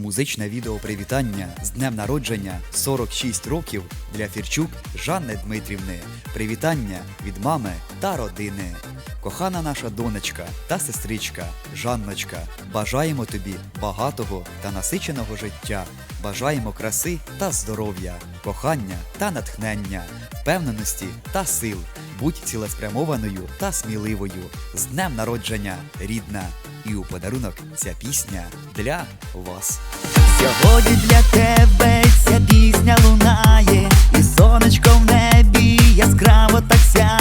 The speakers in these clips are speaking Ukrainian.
Музичне відео привітання з днем народження 46 років для Фірчук Жанни Дмитрівни. Привітання від мами та родини. Кохана наша донечка та сестричка Жанночка. Бажаємо тобі багатого та насиченого життя. Бажаємо краси та здоров'я, кохання та натхнення, впевненості та сил. Будь цілеспрямованою та сміливою. З днем народження, рідна! І у подарунок ця пісня для вас. Сьогодні для тебе ця пісня лунає, і сонечко в небі яскраво так сяє.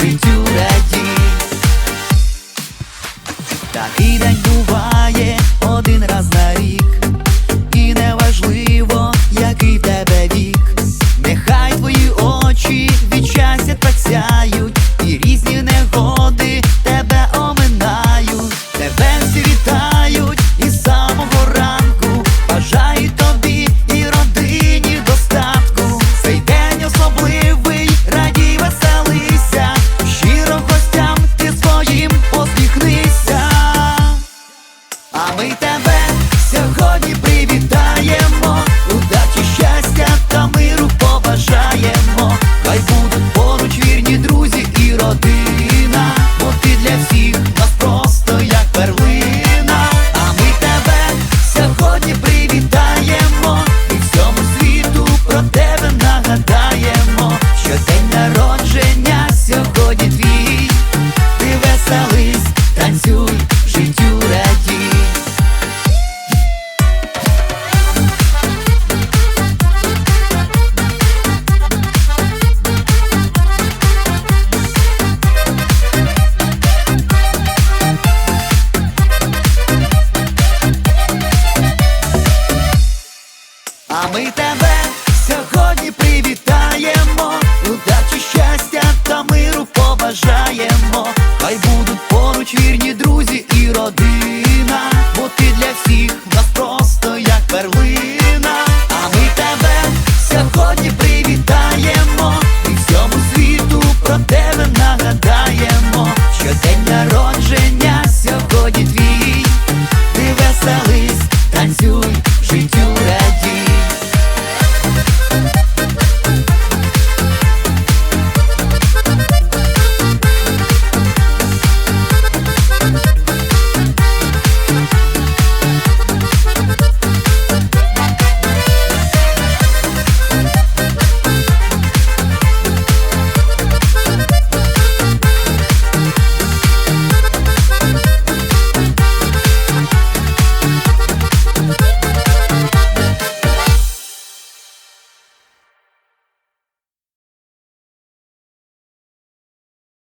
Tidur aja Tak hidang dua А ми тебе сьогодні привітаємо, удачі, щастя та миру побажаємо. Хай будуть поруч вірні друзі і родина, бо ти для всіх нас просто як перлина. А ми тебе сьогодні.